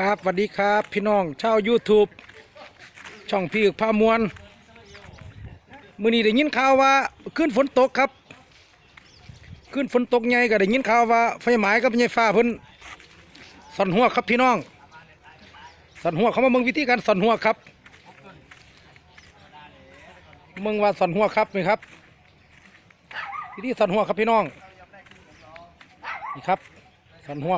ครับสวัสดีครับ พี่น้องชาว YouTube ช่องพี่อึกพามวลมื้อนี้ได้ยินข่าวว่าขึ้นฝนตกครับ ขึ้นฝนตกใหญ่ก็ได้ยินข่าวว่าไฟไหม้กับไฟฟ้าเพิ่นสอนหัวครับพี่น้องสอนหัวเขามาเมืองวิธีการสอนหัวครับเมืองว่าสอนหัวครับไหมครับวิธีสอนหัวครับพี่น้องนี่ครับสอนหัว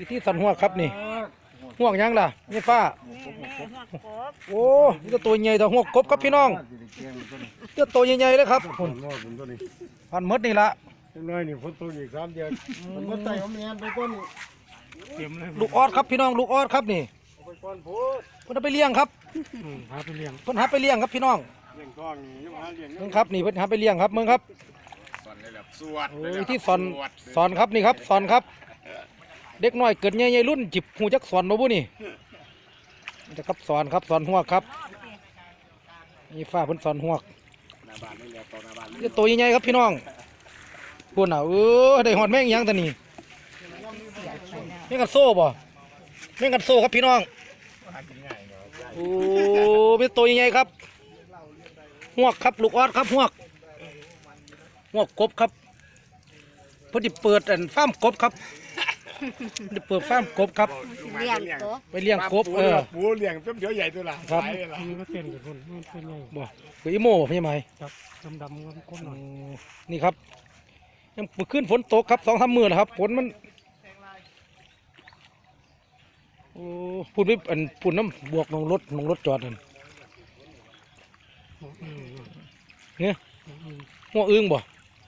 วิธีสันหัวครับนี่ห่วงหยังล่ะนี่ฟ้า โอ้นี่ก็ตัวใหญ่แต่หัวกบครับพี่น้องเจ้าตัวใหญ่ๆเลยครับคนว่าผมตัวนี้พันมดนี่ละน้อยนี่ฝนตกอีกสามเดือนมันก็ไต่ผมเงี้ยไปก้นเต็มเลยลูกออดครับพี่น้องลูกออดครับนี่ไปก้อนพูดเพิ่นเอาไปเลี้ยงครับหาไปเลี้ยงเพิ่นหาไปเลี้ยงครับพี่น้องเลี้ยงกล้องนี่ยังหาเลี้ยงเบิ่งครับนี่เพิ่นหาไปเลี้ยงครับเบิ่งครับสอนเลยแบบสวดโอ้ยที่สอนสอนครับนี่ครับสอนครับ เด็กน้อยเกิดใหญ่ๆรุ่นจิบหูจักสอนบ่บุนี่นี่นะครับสอนครับสอนหัวครับนี่ฟ้าเพิ่นสอนหัวกหน้าบ้านนี่แหละต่อหน้าบ้านนี่ตัวใหญ่ๆครับพี่น้องพูดน่ะเออได้หอดแม่งยังตะนี่แม่งกันโซ่บ่แม่งกันโซ่ครับพี่น้องโอ้เป็นตัวใหญ่ๆครับหัวครับลูกออดครับหัวกหวกบครับพอดีเปิดอันฟ้ามกบครับ เพิ่นสิเปิดฟาร์มกบครับ เลี้ยงตัวไปเลี้ยงกบเออปูเลี้ยงเต็มเดี๋ยวใหญ่ตัวละครับหลายเลยล่ะมันเป็นกับคนมันเป็นไงบ่คืออีโม่บ่พี่ใหม่ครับดำดำๆก้นๆหน่อยนี่ครับ ยังขึ้นฝนตกครับสองสามมือแล้วครับฝนมันโอ้พูดไม่อันพูดน้ำบวกลงรถลงรถจอดนั่นอืมเนี่ยอืมหัวอึ้งบ่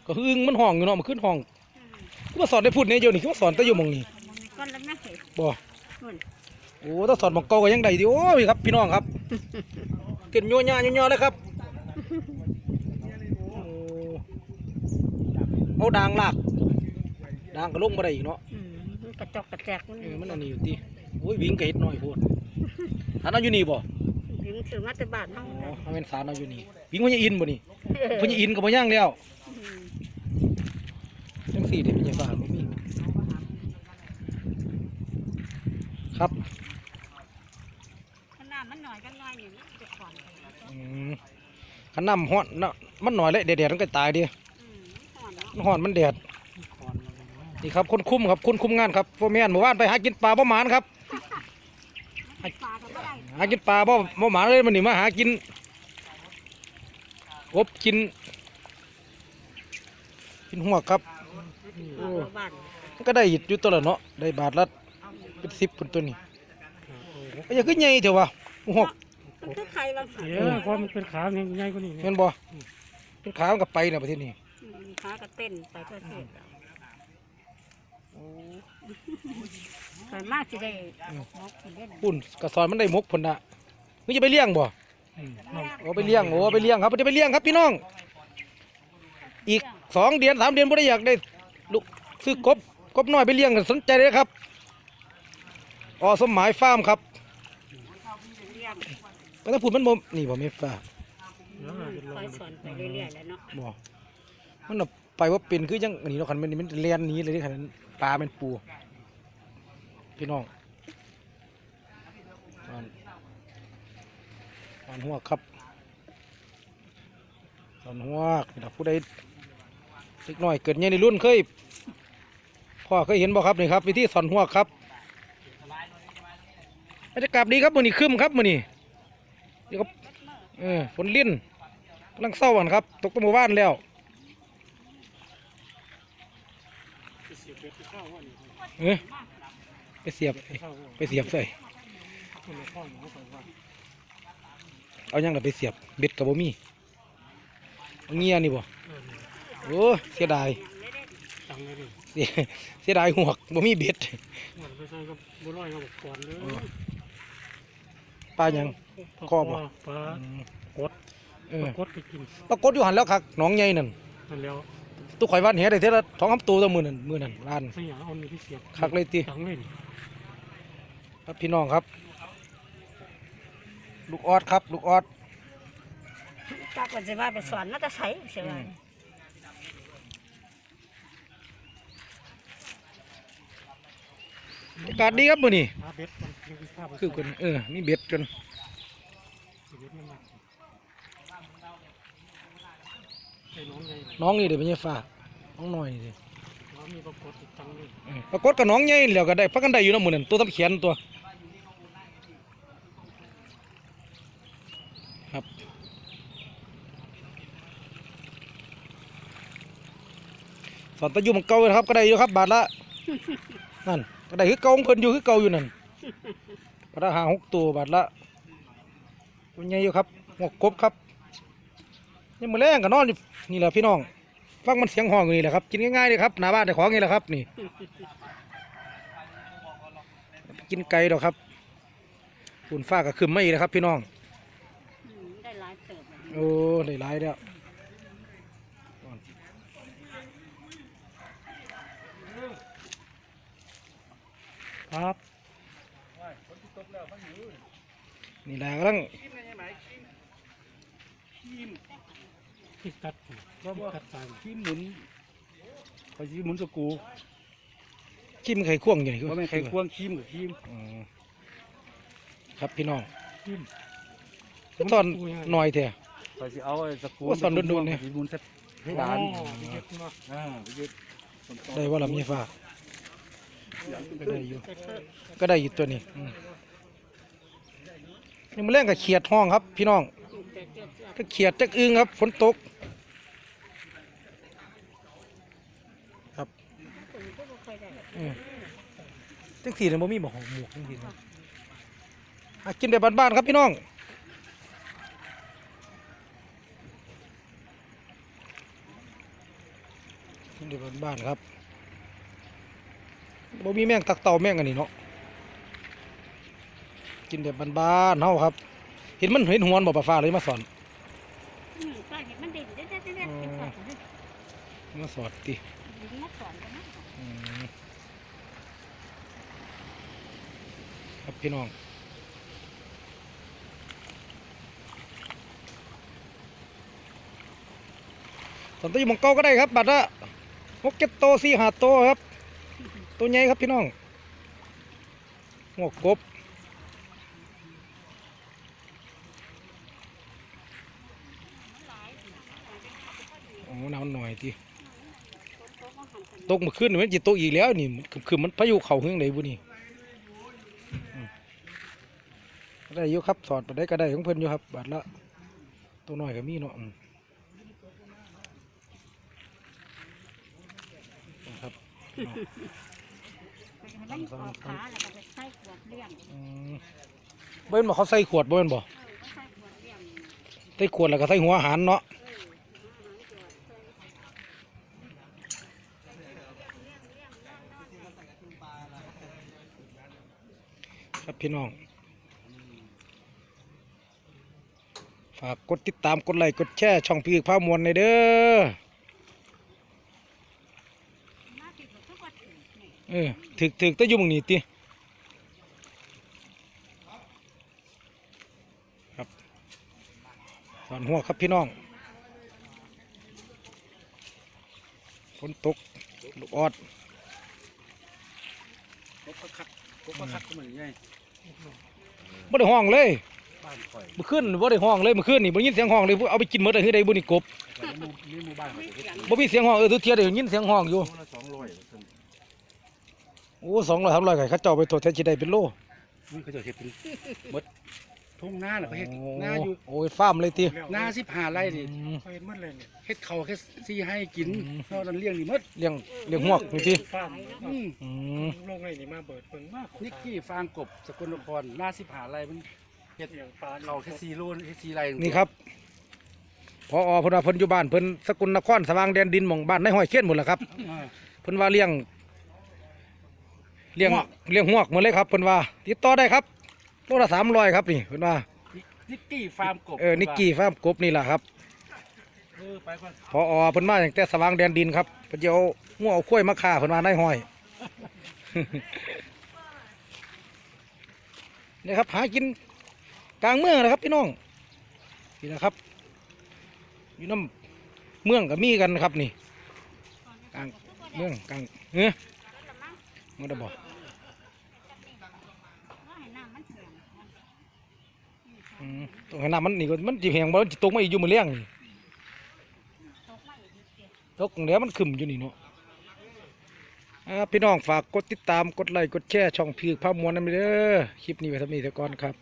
ก็คืออึ้งมันห้องอยู่เนาะมันขึ้นห้อง คือมาสอนได้พูดเนี่ยเดี๋ยวนี้คือมาสอนแต่อยู่หมองนี้ก้อนแล้วนะเห็นบ่นู่นโอ้ถ้าสอนหมองเก่าก็ยังได้ดีโอ้ยครับ พี่น้องครับเกินโยญาโยญาเลยครับโอ้เอาด่างลากด่างก็ลงมาได้อีกเนาะอืมมันกระจอกกระแจกมันเออมันอันนี้อยู่ที่โอ้ยวิ่งกระเฮ็ดน้อยโพดอันนั้นอยู่นี่บ่ยิงถือมาแต่บาทเท่าอ๋อนั้นเอาเป็นสารเอาอยู่นี่วิ่งพญาอินบ่นี่พญาอินก็บ่ย่างแล้ว อืมจังสี่เด้พญาฟ้าบ่มีครับขนาดมันหน่อยกันหน่อยนี่มันจะขอนอืมขันน้ำฮ้อนน่ะมันหน่อยเลยแดดๆมันก็ตายดิอืมขอนมันฮ้อนมันแดดนี่ครับคนคุ้มครับคนคุ้มงานครับพ่อแม่นหมู่บ้านไปหากินปลาบ่หมานครับหากินปลาบ่บ่หมานเลยมันนี่มาหากินกบกินกินหัวครับ ปลาตัวบ้านมันก็ได้อยู่ตัวละเนาะได้บาทละเป็นสิบคนตัวนี้ก็ยังขึ้นใหญ่เถอะวะหกมันคือใครบางเออเพราะมันเป็นขาใหญ่กว่านี้เห็นบ่เป็นขามันกับไปเนี่ยประเทศนี้อืมขากระเต้นไปก็เสร็จส่วนมากจะได้นกกินเล่นปุ่นกระสอนมันได้มกผลน่ะมึงจะไปเลี้ยงบ่อืมน้องโอ้ไปเลี้ยงโอ้ไปเลี้ยงครับจะไปเลี้ยงครับพี่น้อง อีกสองเดือนสามเดือนบ่ได้อยากได้ ลูกซื้อกบกบน้อยไปเลี้ยงกันสนใจเลยครับอ๋อสมหมายฟาร์มครับเลี้ยงไม่ต้องพูดมันบ่นี่บ่ไม่ฟ้าเออเป็นลคมอยสอนไปเรื่อยๆแล้วเนาะบ่มันน่ะไปว่าเป็นคือยังอันนี้เนาะคันมันนี่มันเลียนหนี้เลยที่คันนั้นปลาเป็นปูพี่น้องอ่านอ่านหัวครับอ่านหัวนี่ล่ะผู้ใดเล็กน้อยเกิดใหญ่ในรุ่นเคย พ่อเคยเห็นบ่ครับนี่ครับวิธีสอนหัวครับบรรยากาศดีครับมือนี้ครึมครับมือนี้เดี๋ยวก็เออฝนลิ้นกำลังเศร้ากันครับ ตกตั้งหมู่บ้านแล้วเออไปเสียบไปเสียบใส่เอายังล่ะไปเสียบเบ็ดกับบ่มีเอาเงี้ยนี่บ่โอ้เสียดาย ตังเลยดิเสียเสียดายหวกบ่มีเบ็ดมันไปใส่กับบัวลอยกับก่อนเลยปลาหยังครอบบ่ปลาอืมกดเออกดไปกินปรากฏอยู่หันแล้วคักหนองใหญ่นั่นนั่นแล้วตุกข่อยวันเห็ได้เท่าละท้องคำตัวตัวมือนั่นมือนั่นล้านสยามเอามีที่เสียบคักเลยติ ตังเลยดิครับพี่น้องครับ ลูกออดครับ ลูกออดจักมันจะว่าไปสอนน่าจะใช้ใช่ไหม อากาศดีครับมื้อนี้หาเบ็ดมันคือภาพคือกันเออมีเบ็ดกันเบ็ดมันมาไอ้น้องไงน้องนี่เด้เป็นยังฟ้าน้องน้อยนี่เด้เรามีประกฏติดตังเลยเออปรากฏกับน้องใหญ่แล้วก็ได้พักกันได้อยู่เนาะมื้อนั้นตัวทำเขียนตัวครับสอนตะยุมันเก่าอยู่นะครับก็ได้อยู่ครับบาทละนั่นก็ ได้คือเก่าของเพิ่นอยู่คือเก่าอยู่นั่นบาทละห้าหกตัวบาทละตัวใหญ่อยู่ครับหัวกบครับนี่มือแรงก็นอนอยู่นี่แหละพี่น้อง ฟังมันเสียงห้องอยู่นี่แหละครับกินง่ายๆเลยครับหน้าบ้านแต่ของนี่แหละครับนี่ กินไก่ดอกครับฝุ่นฟ้าก็ขึ้นไม่แล้วครับ พี่น้อง อืมได้หลายเติบแบบนี้โอ้ได้หลายแล้ว ครับนี่แหละกำลังที่ตัดที่ตัดตายขี้หมุนไปขี้หมุนสกูขี้มไข่ควงอยู่นี่ว่าแม่นไข่ควงขี้มกับขี้มอืมครับพี่น้องทิมตอนหน่อยเถอะไปสิเอาไอ้สกูโอ้สอนโดนๆเนี่ยไปหมุนเสร็จให้ดานอ๋อเบ็ดมาอ่าไปยึดได้ว่าลำนี้ฟ้า ก็ได้อยู่ก็ได้อยู่ตัวนี้อืมนี่มันเล่นกับเขียดห้องครับ พี่น้องก็เขียดจักอึงครับฝนตก ครับอืมจังสีเนี่ยบ่มีบ่หอมหมวกจังสีนะอะกินแบบบ้านๆครับพี่น้องกินแบบบ้านๆครับ บ่มีแมงตักเต่าแมงอันนี้เนาะกินแบบบ้านๆเฮาครับ เห็นมันเห็นหวนบ่ปลาฟ้าเลยมาสอนมก็เห็นมันเด่นเด่นเด่นเด่นเป็นสัตว์เลยมาสอนติดีมาสอนกันนะครับพี่น้องตอนตัวอยู่มองเก้าก็ได้ครับ บัตรละหกเจ็ดโตวสี่หาโตครับ ตัวใหญ่ครับพี่น้องหัวกบโอ้น้ำหน่อยทีตกเมื่อคืนนี่มันจะตกอีกแล้วนี่คือมันพายุเข่าเฮืองไหนบุนี่ได้ยู่ครับสอดไปได้ก็ได้ของเพิ่อนอยู่ครับบาทละตัวหน้อยก็มีเนาะอืมนะครับ มันออกขาแล้วก็ไปใส่ขวดเลี้ยงอืมเบิ้นบอกเขาใส่ขวดเบิ้นบ่เออก็ใส่ขวดเลี้ยงใส่ขวดแล้วก็ใส่หัวอาหารเนาะครับพี่น้อง ฝากกดติดตามกดไลค์กดแชร์ช่องพี่พามวลในอยเด้อ มาติดกับทุกวันนี่ เออถึกถึกแตะยุ่หมองนี่ติครับสอนหัวครับพี่น้องฝนตกลูกออดกบคักกบคักก็เหมือนไงบ่ได้ห้องเลยบ้านข่อยเมื่อคืนบ่ได้ห้องเลยเมื่อคืนนี่บ่ได้ยินเสียงห้องเลยเอาไปกินหมดเลยคือได้บุนี่กบแต่ในหมู่ในหมู่บ้านเขาจะเฮ็ดบ่มีเสียงห้องเออทุกเที่ยได้ยินเสียงห้องอยู่ โลละสองร้อยเพิ่นโอ้สองร้อยสามร้อยไก่เขาเจ้าไปตัวแท้สิได้เป็นโลมันเขาจะเฮ็ดเป็นหมดทุ่งนาน่ะเขาเฮ็ดนาอยู่โอ้ยฟาร์มเลยตินาสิบห้าไร่นี่อืมเขาเห็นหมันเลยเนี่ยเฮ็ดเขาวแค่ซีให้กินอืมนอกนั้นเลี้ยงนี่หมดเลี้ยงเลี้ยงหวกนี่ติฟาร์มอืมอืมโลกไงนี่มาเบิดเบิ่งมากนิกกี้ฟางกบสกลนครนาสิบห้าไร่มันเฮ็ดอย่างปลาเขาแค่ซีโลแค่ซีไร่นี่ครับพอเพิ่นว่าเพิ่นอยู่บ้านเพิ่นสกุลนครสว่างแดนดินหม่องบ้านในห้อยเขียนหมดแหละครับอ่าเพิ่นว่าเลี้ยง เลี้ยงหวก เลี้ยงหวกหมดเลยครับเพิ่นว่า ติดต่อได้ครับโลละสามร้อยครับนี่เพิ่นว่านิกกี้ฟาร์มกบเออนิกกี้ฟาร์มกบนี่แหละครับเออไปก่อนพอเพิ่นมาอย่างแต่สว่างแดนดินครับเพิ่นจะเอางัวเอาข้วยมาฆ่าเพิ่นว่าในห้อย นี่ครับหากินกลางเมืองนะครับพี่น้องนี่นะครับอยู่น้ำเมืองก็มีกันครับนี่กลางเมืองกลางเนื้อมันได้บอก อืม ตรงขนาดมันนี่ก็มันจีแหงบ่มันจีตกมาอีกอยู่มือเลี้ยงนี่ตกเดี๋ยวมันขึ้นอยู่นี่เนาะพี่น้องฝากกดติดตามกดไลค์กดแชร์ช่องพีกภาพมวลนั่นไปเด้อคลิปนี้ไว้ทำนี้เท่าก่อนครับ